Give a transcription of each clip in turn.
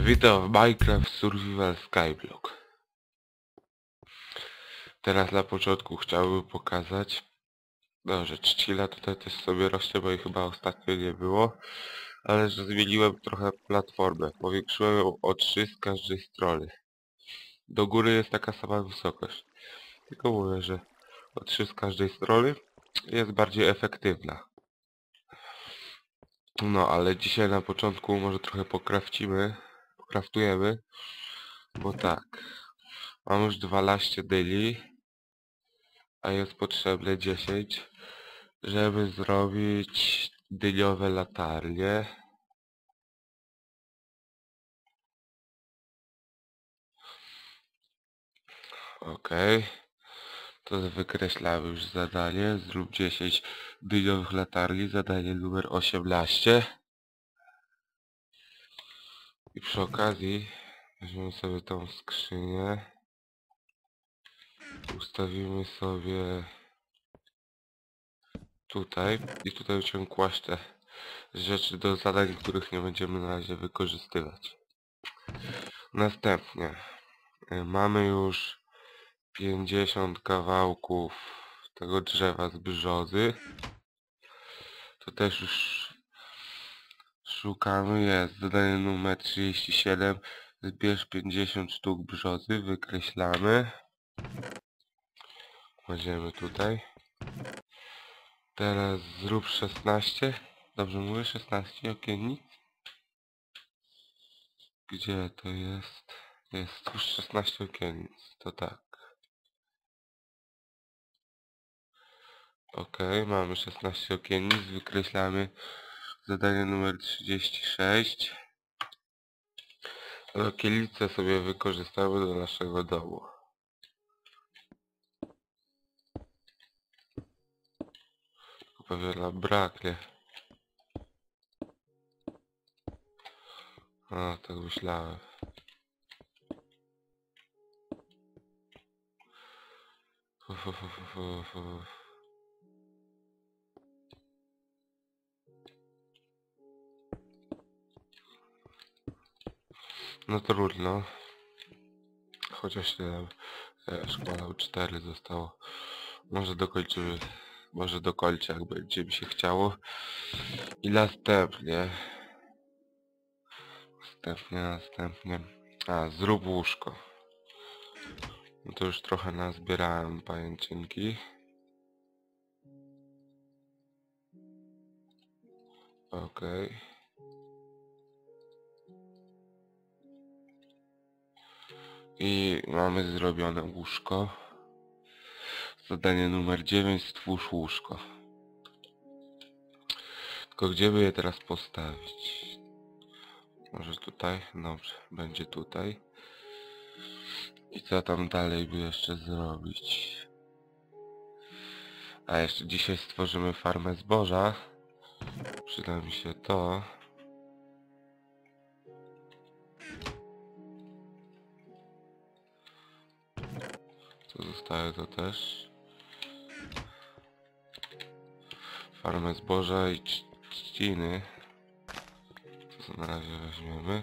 Witam w Minecraft Survival Skyblock. Teraz na początku chciałbym pokazać, no, że trzcina tutaj też sobie rośnie, bo jej chyba ostatnio nie było, ale że zmieniłem trochę platformę. Powiększyłem ją o 3 z każdej strony. Do góry jest taka sama wysokość. Tylko mówię, że o 3 z każdej strony jest bardziej efektywna. No, ale dzisiaj na początku może trochę pokrawcimy, pokraftujemy, bo tak, mam już 12 dyli, a jest potrzebne 10, żeby zrobić dyliowe latarnie. Okej. To wykreślamy już zadanie. Zrób 10 dyliowych latarni. Zadanie numer 18. I przy okazji weźmiemy sobie tą skrzynię. Ustawimy sobie tutaj i tutaj będziemy te rzeczy do zadań, których nie będziemy na razie wykorzystywać. Następnie y, mamy już 50 kawałków tego drzewa z brzozy. To też już szukamy, jest zadanie numer 37. Zbierz 50 sztuk brzozy, wykreślamy. Kładziemy tutaj. Teraz zrób 16. Dobrze mówię? 16 okiennic? Gdzie to jest? Jest już 16 okiennic, to tak. Ok, mamy 16 okiennic, wykreślamy zadanie numer 36. Okiennice sobie wykorzystamy do naszego domu. Pewnie braknie. A, tak myślałem. No trudno. Chociaż nie e, szkoda 4 zostało. Może dokończymy. Może dokończę jak będzie mi się chciało. I następnie. Następnie, następnie. A, zrób łóżko. No to już trochę nazbierałem pajęczynki. Okej. I mamy zrobione łóżko. Zadanie numer 9, stwórz łóżko. Tylko gdzie by je teraz postawić? Może tutaj? Dobrze, będzie tutaj. I co tam dalej by jeszcze zrobić? A jeszcze dzisiaj stworzymy farmę zboża. Przyda mi się to. Co zostaje to też. Farmę zboża i trz- trzciny. Co na razie weźmiemy.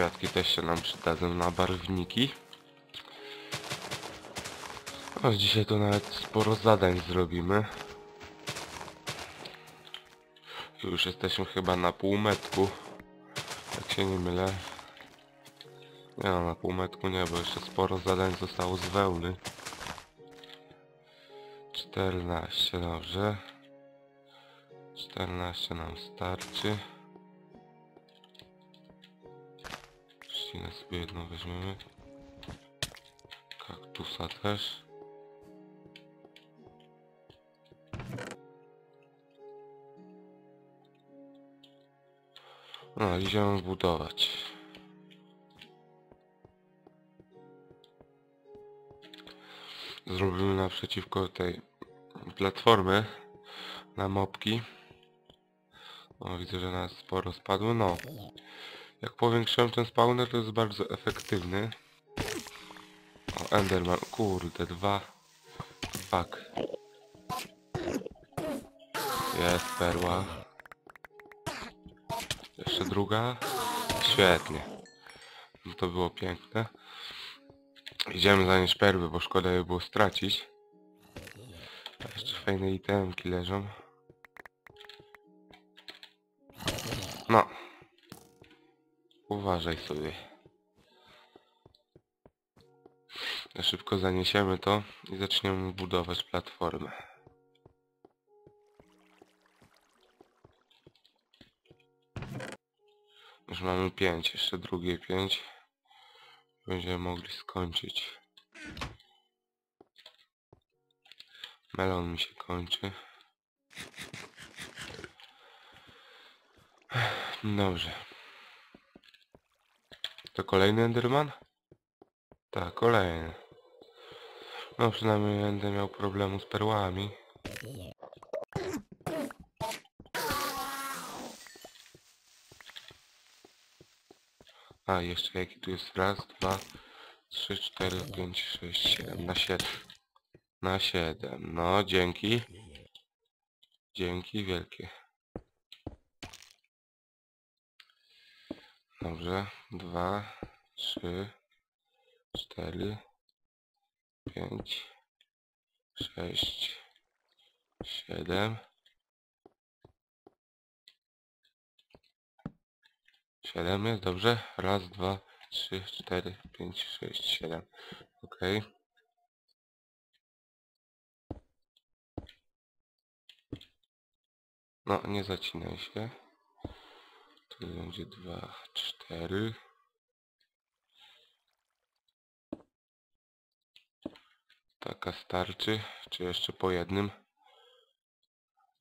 Kwiatki też się nam przydadzą na barwniki. A dzisiaj to nawet sporo zadań zrobimy. Już jesteśmy chyba na półmetku. Jak się nie mylę. Nie no, na półmetku nie, bo jeszcze sporo zadań zostało z wełny. 14, dobrze. 14 nam starczy. Trzcinę sobie jedną weźmiemy. Kaktusa też. No, idziemy budować. Zrobimy naprzeciwko tej platformę na mopki. O, widzę, że nas sporo spadło. No. Jak powiększyłem ten spawner, to jest bardzo efektywny. O, Enderman. Kurde, dwa. Fuck. Jest perła. Jeszcze druga. Świetnie. No to było piękne. Idziemy zanieść perły, bo szkoda je było stracić. Jeszcze fajne itemki leżą. Uważaj sobie. Szybko zaniesiemy to i zaczniemy budować platformę. Już mamy 5, jeszcze drugie 5. Będziemy mogli skończyć. Melon mi się kończy. Dobrze. To kolejny Enderman? Tak, kolejny. No przynajmniej nie będę miał problemu z perłami. A, jeszcze jaki tu jest? Raz, dwa, trzy, cztery, pięć, sześć, siedem. Na siedem. Na siedem. No, dzięki. Dzięki wielkie. Dobrze. Dwa, trzy, cztery, pięć, sześć, siedem. Siedem jest, dobrze? Raz, dwa, trzy, cztery, pięć, sześć, siedem. Okej. No, nie zacinaj się. Tu będzie dwa, cztery. Taka starczy. Czy jeszcze po jednym?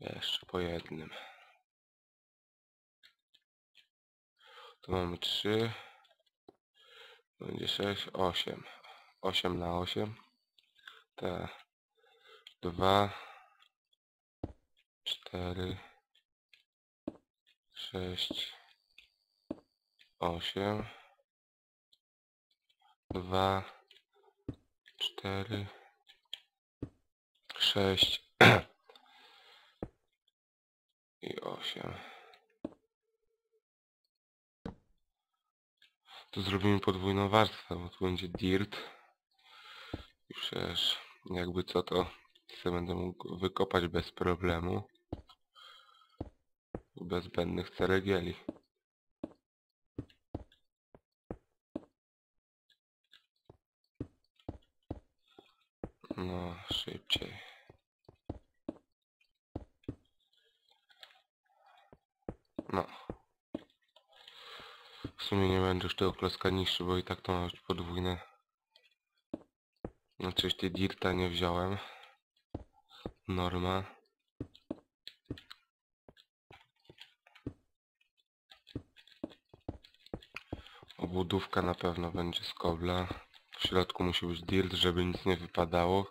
Jeszcze po jednym. Tu mamy trzy. Będzie sześć, osiem. Osiem na osiem. Te dwa, cztery, sześć, osiem, dwa, cztery, sześć i osiem. Tu zrobimy podwójną warstwę, bo tu będzie dirt. I przecież jakby co to sobie będę mógł wykopać bez problemu. Bez zbędnych ceregieli. No, szybciej. No. W sumie nie będę już tego klocka niższy, bo i tak to ma być podwójne. No, oczywiście dirta nie wziąłem. Norma. Obudówka na pewno będzie z kobla. W środku musi być dirt, żeby nic nie wypadało.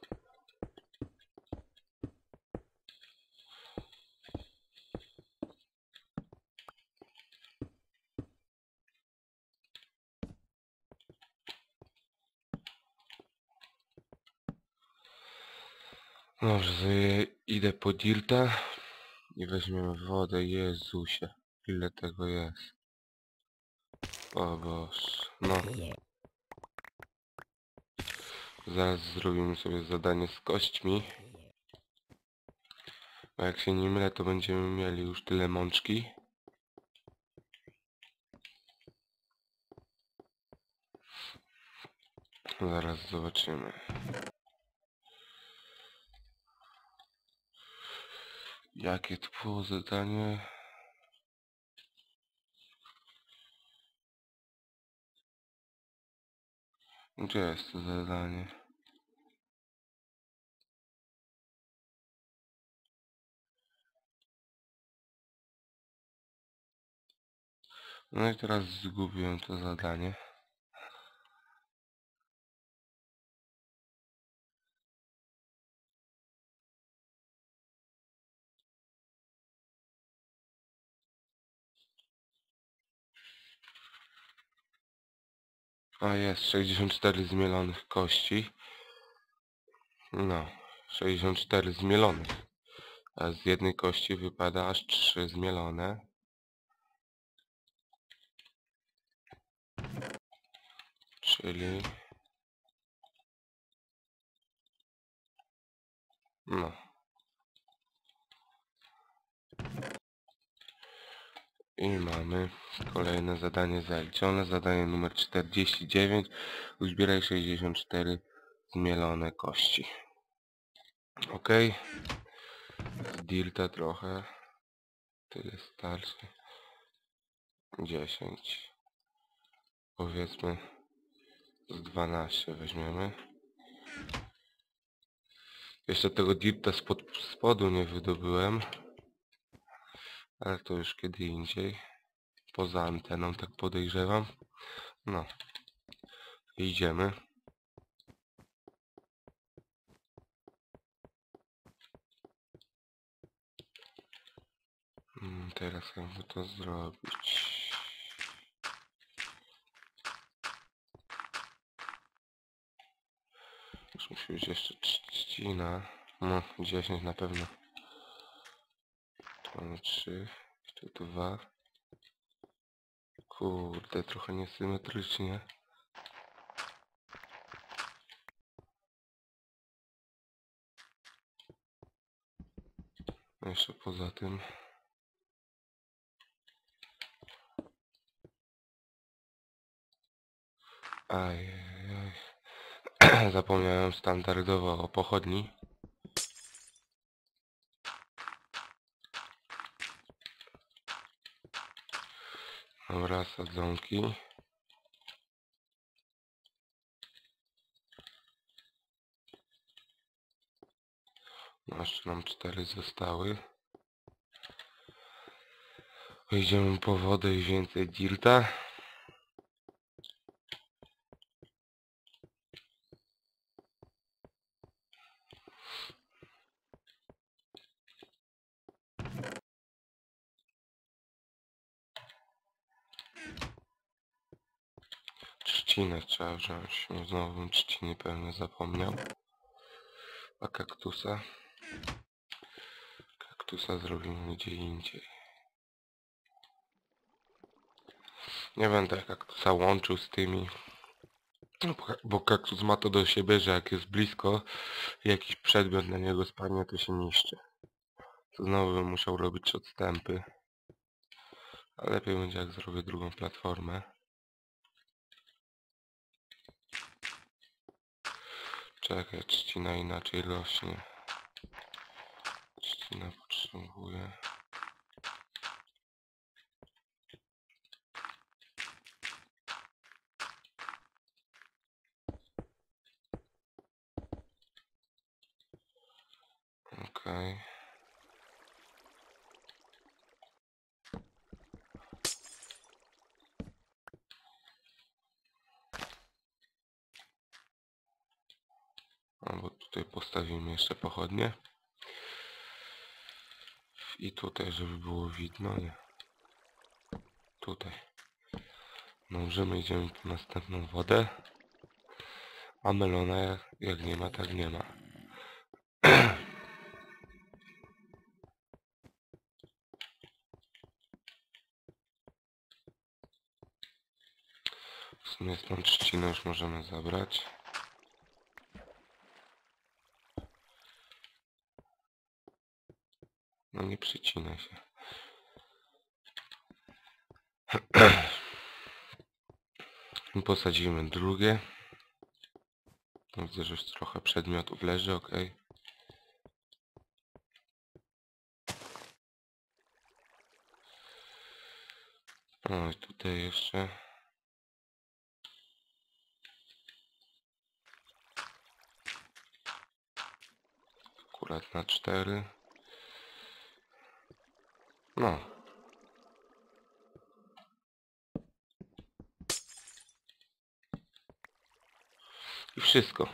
Dobrze, sobie idę po dirta i weźmiemy wodę. Jezusie, ile tego jest. O Boże, no. Zaraz zrobimy sobie zadanie z kośćmi. A jak się nie mylę, to będziemy mieli już tyle mączki. Zaraz zobaczymy. Jakie to było zadanie? Gdzie jest to zadanie? No i teraz zgubiłem to zadanie. A jest, 64 zmielonych kości. No, 64 zmielonych. A z jednej kości wypada aż 3 zmielone. Czyli... No. I mamy kolejne zadanie zaliczone. Zadanie numer 49. Uzbieraj 64 zmielone kości. Ok. Z dirta trochę. Tyle starszy. 10. Powiedzmy z 12 weźmiemy. Jeszcze tego dirta spod spodu nie wydobyłem. Ale to już kiedy indziej. Poza anteną tak podejrzewam. No. Idziemy. Mm, Teraz jakby to zrobić. Już musi być jeszcze trzcina. No, 10 na pewno. Tu mamy 3, jeszcze 2. Kurde, trochę niesymetrycznie. Jeszcze poza tym. Ajajaj. Zapomniałem standardowo o pochodni. Dobra, sadzonki. No, jeszcze nam cztery zostały. Idziemy po wodę i więcej dirta. Trzcinę trzeba wziąć. No, Znowu bym trzciny pewnie zapomniał. A kaktusa? Kaktusa zrobimy gdzie indziej. Nie będę kaktusa łączył z tymi. No, bo ka- Bo kaktus ma to do siebie, że jak jest blisko jakiś przedmiot na niego spadnie, to się niszczy. To znowu bym musiał robić odstępy. A lepiej będzie jak zrobię drugą platformę. Czekaj, trzcina inaczej rośnie. Trzcina potrzebuje. Okej. Albo tutaj postawimy jeszcze pochodnie. I tutaj, żeby było widno, nie. Tutaj. Możemy idziemy po następną wodę. A melona jak, jak nie ma, tak nie ma. W sumie tą trzcinę już możemy zabrać. No nie przycinaj się. Posadzimy drugie. Widzę, że już trochę przedmiotów leży, ok. O, i tutaj jeszcze. Akurat na cztery. No. I wszystko.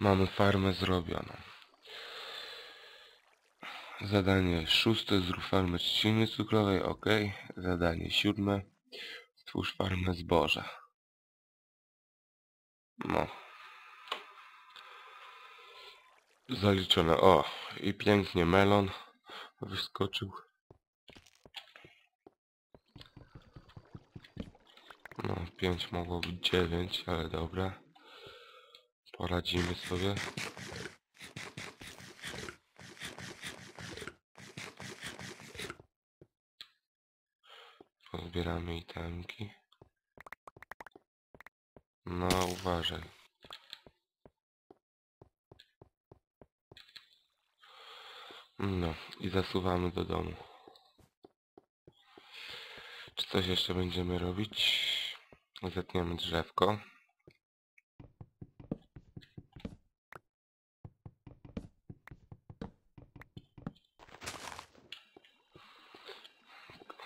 Mamy farmę zrobioną. Zadanie szóste, zrób farmę trzciny cukrowej, ok. Zadanie siódme, stwórz farmę zboża. No. Zaliczone. O, i pięknie melon wyskoczył. No, 5 mogło być 9, ale dobra. Poradzimy sobie. Pozbieramy itemki. No, uważaj. No, i zasuwamy do domu. Czy coś jeszcze będziemy robić? Zetniemy drzewko.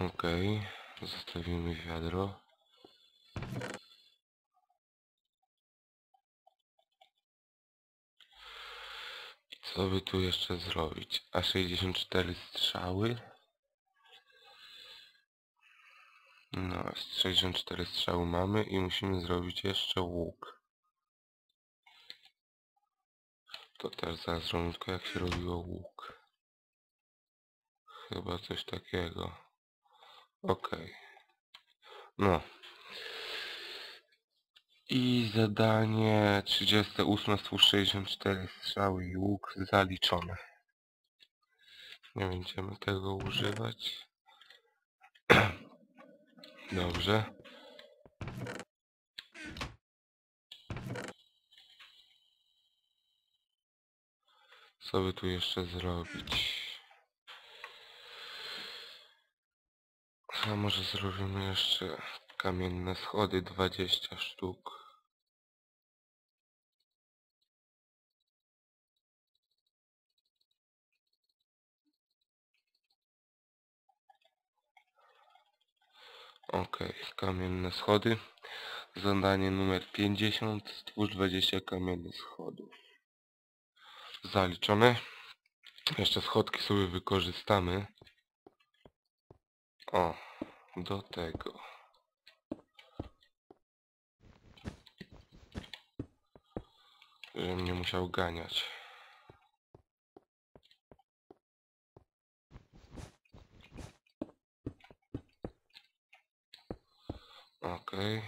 Okej, zostawimy wiadro. I co by tu jeszcze zrobić? A 64 strzały? No, 64 strzały mamy i musimy zrobić jeszcze łuk. To też zaraz zrobimy tylko jak się robiło łuk. Chyba coś takiego. Okej. No. I zadanie 38 stwórz 64 strzały i łuk zaliczone. Nie będziemy tego używać. Dobrze. Co by tu jeszcze zrobić? A może zrobimy jeszcze kamienne schody 20 sztuk. Okej, kamienne schody. Zadanie numer 50. Stwórz 20 kamiennych schodów. Zaliczone. Jeszcze schodki sobie wykorzystamy. O, do tego. Żebym nie musiał ganiać. Okej.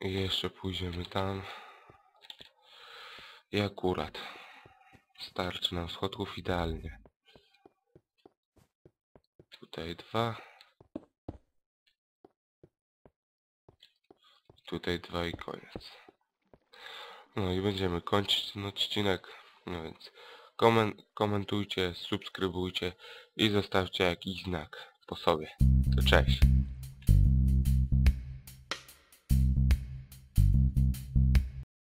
I jeszcze pójdziemy tam. I akurat. Starczy nam schodków idealnie. Tutaj dwa. Tutaj dwa i koniec. No i będziemy kończyć ten odcinek. No więc komen komentujcie, subskrybujcie i zostawcie jakiś znak po sobie. To cześć.